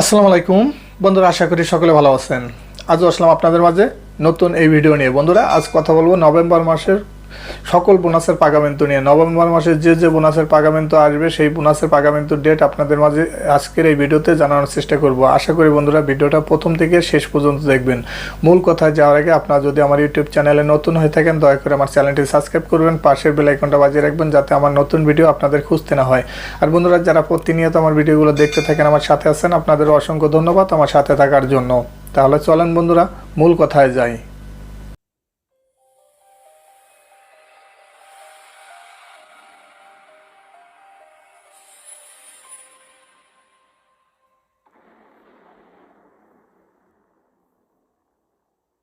আসসালামু আলাইকুম। বন্ধুরা, আশা করি সকলে ভালো আছেন। আজও আসলাম আপনাদের মাঝে নতুন এই ভিডিও নিয়ে। বন্ধুরা, আজ কথা বলব নভেম্বর মাসের সকল বোনাসের পাগামেন্ট নিয়ে নভেম্বর মাসে যে যে বোনাসের পাগামেন্ট আসবে, সেই বোনাসের পাগামেন্ট ডেট আপনাদের মাঝে আজকের এই ভিডিওতে জানানোর চেষ্টা করব। আশা করি বন্ধুরা ভিডিওটা প্রথম থেকে শেষ পর্যন্ত দেখবেন। মূল কথায় যাওয়ার আগে আপনারা যদি আমার ইউটিউব চ্যানেলে নতুন হয়ে থাকেন, দয়া করে আমার চ্যানেলটি সাবস্ক্রাইব করবেন, পাশের বেল আইকনটা বাজিয়ে রাখবেন যাতে আমার নতুন ভিডিও আপনাদের খুঁজতে না হয়। আর বন্ধুরা যারা প্রতিনিয়ত আমার ভিডিওগুলো দেখতে থাকেন, আমার সাথে আছেন আপনাদের অসংখ্য ধন্যবাদ আমার সাথে থাকার জন্য। তাহলে চলেন বন্ধুরা, মূল কথায় যাই।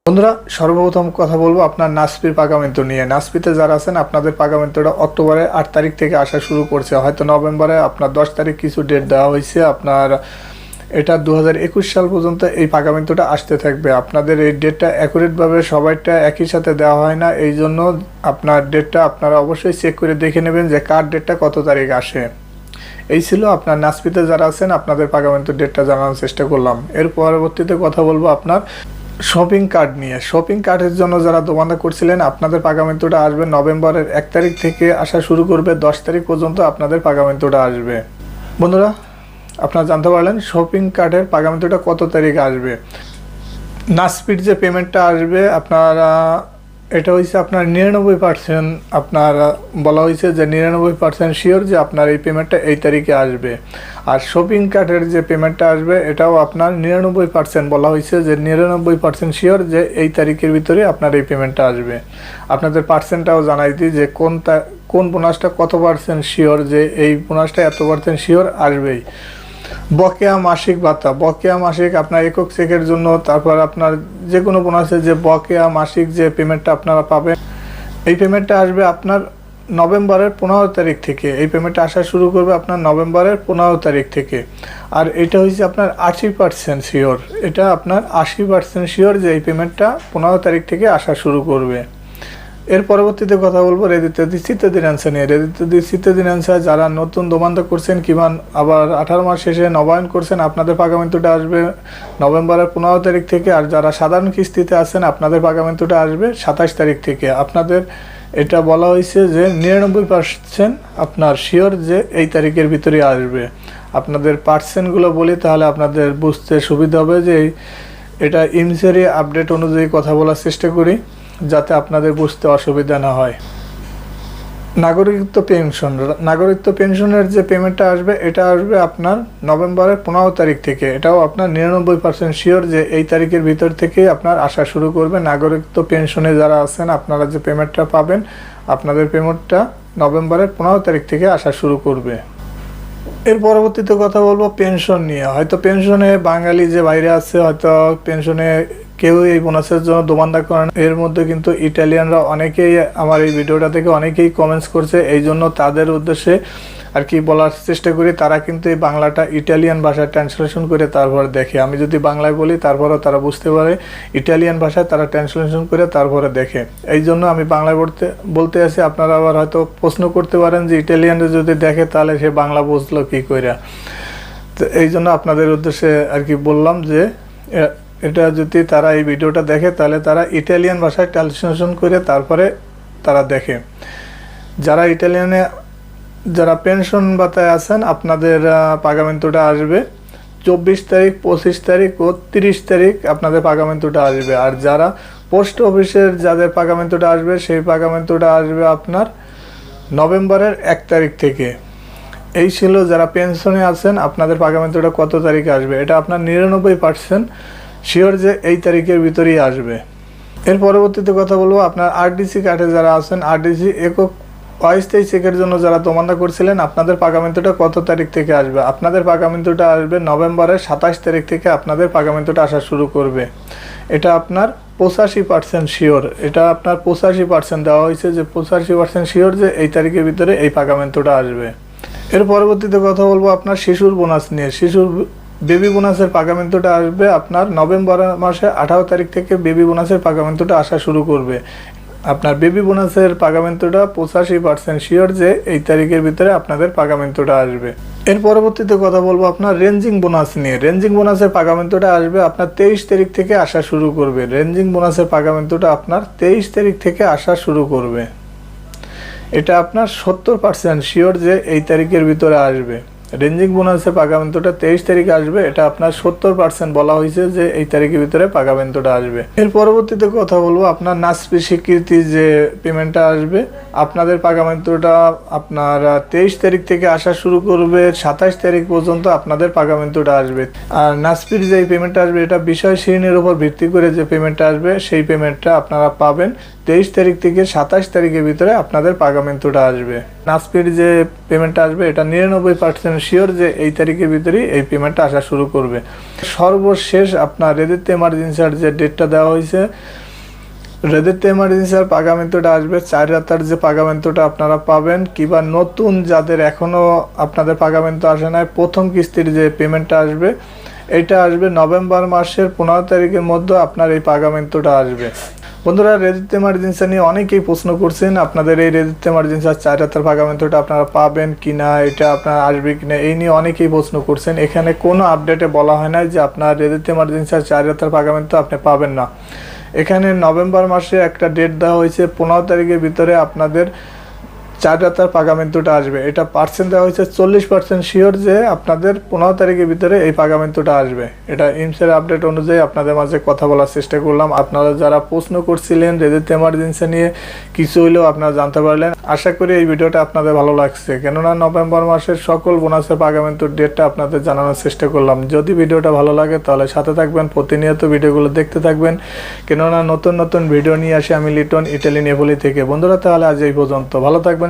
বন্ধুরা, সর্বপ্রথম কথা বলব আপনার নাসপির পাগামেন্ট নিয়ে। নাসপিতে যারা আছেন, আপনাদের পাগামেন্টটা অক্টোবরের আট তারিখ থেকে আসা শুরু করছে। হয়তো নভেম্বরে আপনার দশ তারিখ কিছু ডেট দেওয়া হয়েছে। আপনার এটা দু হাজার একুশ সাল পর্যন্ত এই পাগামেন্টটা আসতে থাকবে। আপনাদের এই ডেটটা অ্যাকুরেটভাবে সবাইটা একই সাথে দেওয়া হয় না। এই জন্য আপনার ডেটটা আপনারা অবশ্যই চেক করে দেখে নেবেন যে কার ডেটটা কত তারিখ আসে। এই ছিল আপনার নাসপিতে যারা আছেন, আপনাদের পাগামেন্টের ডেটটা জানানোর চেষ্টা করলাম। এর পরবর্তীতে কথা বলব আপনার শপিং কার্ড নিয়ে। শপিং কার্ডের জন্য যারা দোকানদার করছিলেন, আপনাদের পাগামেন্টটা আসবে নভেম্বরের এক তারিখ থেকে আসা শুরু করবে, দশ তারিখ পর্যন্ত আপনাদের পাগামেন্টটা আসবে। বন্ধুরা, আপনারা জানতে পারলেন শপিং কার্ডের পাগামেন্টটা কত তারিখ আসবে? নাসপিড যে পেমেন্টটা আসবে, আপনারা এটা হয়েছে আপনার নিরানব্বই পার্সেন্ট আপনার, বলা হয়েছে যে নিরানব্বই পার্সেন্ট শিওর যে আপনার এই পেমেন্টটা এই তারিখে আসবে। আর শপিং কার্টের যে পেমেন্টটা আসবে, এটাও আপনার নিরানব্বই পার্সেন্ট বলা হয়েছে যে নিরানব্বই পার্সেন্ট শিওর যে এই তারিখের ভিতরে আপনার এই পেমেন্টটা আসবে। আপনাদের পার্সেন্টটাও জানাই দিই যে কোন তা- কোন বোনাসটা কত পার্সেন্ট শিওর যে এই বোনাসটা এত পার্সেন্ট শিওর আসবেই। বকেয়া মাসিক ভাতা। বকেয়া মাসিক আপনার একক চেকের জন্য তারপর আপনার যে কোনো বোনাসের যে বকেয়া মাসিক যে পেমেন্টটা আপনারা পাবেন, এই পেমেন্টটা আসবে আপনার নভেম্বরের পনেরো তারিখ থেকে। এই পেমেন্টটা আসা শুরু করবে আপনার নভেম্বরের পনেরো তারিখ থেকে। আর এটা হচ্ছে আপনার আশি পার্সেন্ট শিওর এটা আপনার আশি পার্সেন্ট শিওর যে এই পেমেন্টটা পনেরো তারিখ থেকে আসা শুরু করবে। এর পরবর্তীতে কথা বলব রেদিতে শীতের দিন অ্যান্সার নিয়ে। রেদিতে শীতের দিন অ্যান্সার যারা নতুন দোমান্ত করছেন কিংবা আবার আঠারো মাস শেষে নবায়ন করছেন, আপনাদের পাগামেন্টটা আসবে নভেম্বরের পনেরো তারিখ থেকে, আর যারা সাধারণ কিস্তিতে আছেন, আপনাদের পাগামেন্টটা আসবে সাতাশ তারিখ থেকে। আপনাদের এটা বলা হয়েছে যে নিরানব্বই পার্সেন্ট আপনার শিওর যে এই তারিখের ভিতরে আসবে। আপনাদের পার্সেন্টগুলো বলি, তাহলে আপনাদের বুঝতে সুবিধা হবে যে এটা ইমসেরি আপডেট অনুযায়ী কথা বলার চেষ্টা করি। যাতে আপনাদের বুঝতে অসুবিধা না হয়। নাগরিকত্ব পেনশন। নাগরিকত্ব পেনশনের যে পেমেন্টটা আসবে, এটা আসবে আপনার নভেম্বরের পনেরো তারিখ থেকে। এটাও আপনার নিরানব্বই পার্সেন্ট শিওর যে এই তারিখের ভিতর থেকেই আপনার আসা শুরু করবে। নাগরিকত্ব পেনশনে যারা আছেন, আপনারা যে পেমেন্টটা পাবেন, আপনাদের পেমেন্টটা নভেম্বরের পনেরো তারিখ থেকে আসা শুরু করবে। এর পরবর্তীতে কথা বলব পেনশন নিয়ে। হয়তো পেনশনে বাঙালি যে বাইরে আছে, হয়তো পেনশনে কেউ এই বোনাসের জন্য দোমান্দা করেন এর মধ্যে কিন্তু ইটালিয়ানরা অনেকেই আমার এই ভিডিওটা থেকে অনেকেই কমেন্টস করছে, এই জন্য তাদের উদ্দেশ্যে আর কি বলার চেষ্টা করি, তারা কিন্তু এই বাংলাটা ইটালিয়ান ভাষায় ট্রান্সলেশন করে তারপরে দেখে। আমি যদি বাংলায় বলি, তারপরেও তারা বুঝতে পারে, ইটালিয়ান ভাষায় তারা ট্রান্সলেশন করে তারপরে দেখে। এই জন্য আমি বাংলায় বলতে বলতে আসি, আপনারা আবার হয়তো প্রশ্ন করতে পারেন যে ইটালিয়ানরা যদি দেখে, তাহলে সে বাংলা বুঝলো কী করে তো এই জন্য আপনাদের উদ্দেশ্যে আর কি বললাম যে এটা যদি তারা এই ভিডিওটা দেখে, তাহলে তারা ইটালিয়ান ভাষায় ট্রান্সলেশন করে তারপরে তারা দেখে। যারা ইটালিয়ানে, যারা পেনশন ভাতায় আছেন, আপনাদের পাগামেন্টটা আসবে। চব্বিশ তারিখ, পঁচিশ তারিখ ও তিরিশ তারিখ আপনাদের পাগামেন্টটা আসবে। আর যারা পোস্ট অফিসের যাদের পাগামেন্টটা আসবে, সেই পাগামেন্টটা আসবে আপনার নভেম্বরের এক তারিখ থেকে। এই ছিল যারা পেনশনে আছেন, আপনাদের পাগামেন্টটা কত তারিখে আসবে? এটা আপনার নিরানব্বই পার্সেন্ট শিওর যে এই তারিখের ভিতরেই আসবে। এর পরবর্তীতে কথা বলব, আপনার আরডিসি কার্ডে যারা আছেন আরডিসি একক অস্থায়ী চেকের জন্য যারা দোমান্দা করছিলেন, আপনাদের পাগামেন্টটা কত তারিখ থেকে আসবে? আপনাদের পাগামেন্টটা আসবে নভেম্বরের সাতাশ তারিখ থেকে আপনাদের পাগামেন্টটা আসা শুরু করবে। এটা আপনার পঁচাশি পার্সেন্ট শিওর এটা আপনার পঁচাশি পার্সেন্ট দেওয়া হয়েছে যে পঁচাশি পার্সেন্ট শিওর যে এই তারিখের ভিতরে এই পাগামেন্টটা আসবে। এর পরবর্তীতে কথা বলব আপনার শিশুর বোনাস নিয়ে। শিশুর বেবি বোনাসের পাগামেন্টটা আসবে আপনার নভেম্বর মাসে আঠারো তারিখ থেকে বেবি বোনাসের পাগামেন্টটা আসা শুরু করবে। আপনার বেবি বোনাসের পাগামেন্টটা পঁচাশি পার্সেন্ট শিওর যে এই তারিখের ভিতরে আপনাদের পাগামেন্টটা আসবে। এর পরবর্তীতে কথা বলব আপনার রেঞ্জিং বোনাস নিয়ে। রেঞ্জিং বোনাসের পাগামেন্টটা আসবে আপনার তেইশ তারিখ থেকে আসা শুরু করবে। রেঞ্জিং বোনাসের পাগামেন্টটা আপনার তেইশ তারিখ থেকে আসা শুরু করবে। এটা আপনার সত্তর পার্সেন্ট শিওর যে এই তারিখের ভিতরে আসবে। রেঞ্জিং বোনাসের পাগামেন্টটা তেইশ তারিখে আসবে, এটা আপনার সত্তর পার্সেন্ট বলা হয়েছে যে এই তারিখের ভিতরে পাগামেন্টটা আসবে। এর পরবর্তীতে কথা বলব, আপনার নাসপি স্বীকৃতি যে পেমেন্টটা আসবে, আপনাদের পাগামেন্টটা আপনার তেইশ তারিখ থেকে আসা শুরু করবে, সাতাশ তারিখ পর্যন্ত আপনাদের পাগামেন্টটা আসবে। আর নাসপির যে পেমেন্টটা আসবে, এটা বিষয় শ্রেণির উপর ভিত্তি করে যে পেমেন্টটা আসবে, সেই পেমেন্টটা আপনারা পাবেন তেইশ তারিখ থেকে সাতাশ তারিখের ভিতরে আপনাদের পাগামেন্টটা আসবে। নাসপির যে পেমেন্টটা আসবে, এটা নিরানব্বই পার্সেন্ট শিওর যে এই তারিখের ভিতরেই এই পেমেন্টটা আসা শুরু করবে। সর্বশেষ আপনার রেদিত এমার্জেন্সির যে ডেটটা দেওয়া হয়েছে রেদিত এমার্জেন্সির পাগামেন্টটা আসবে, চার রাতার যে পাগামেন্টটা আপনারা পাবেন, কিংবা নতুন যাদের এখনও আপনাদের পাগামেন্ট আসে নাই, প্রথম কিস্তির যে পেমেন্টটা আসবে, এটা আসবে নভেম্বর মাসের পনেরো তারিখের মধ্যে আপনার এই পাগামেন্টটা আসবে। বন্ধুরা রেজিট এমার্জেন্সি নিয়ে অনেকেই প্রশ্ন করছেন। আপনাদের এই রেজিট এমার্জেন্সি চার ভাগা মেথডটা আপনারা পাবেন কি না এটা আপনার আসবে কি না এই নিয়ে অনেকেই প্রশ্ন করছেন। এখানে কোনো আপডেটে বলা হয় না যে আপনার রেজিট এমার্জেন্সি চার ভাগা মেথড আপনি পাবেন না। এখানে নভেম্বর মাসে একটা ডেট দেওয়া হয়েছে। পনেরো তারিখের ভিতরে আপনাদের চার রাতার পাগামেন্টটা আসবে। এটা পার্সেন্ট দেওয়া হয়েছে চল্লিশ পার্সেন্ট শিওর যে আপনাদের পনেরো তারিখের ভিতরে এই পাগামেন্টটা আসবে। এটা ইমসের আপডেট অনুযায়ী আপনাদের মাঝে কথা বলার চেষ্টা করলাম। আপনারা যারা প্রশ্ন করছিলেন রেজেট এমার্জেন্সি নিয়ে কিছু হলেও আপনারা জানতে পারলেন। আশা করি এই ভিডিওটা আপনাদের ভালো লাগছে। কেননা নভেম্বর মাসের সকল বোনাসের পাগামেন্টর ডেটটা আপনাদের জানানোর চেষ্টা করলাম। যদি ভিডিওটা ভালো লাগে তাহলে সাথে থাকবেন, প্রতিনিয়ত ভিডিওগুলো দেখতে থাকবেন। কেননা নতুন নতুন ভিডিও নিয়ে আসি আমি লিটন ইটালি নেপোলি থেকে। বন্ধুরা তাহলে আজ এই পর্যন্ত। ভালো থাকবেন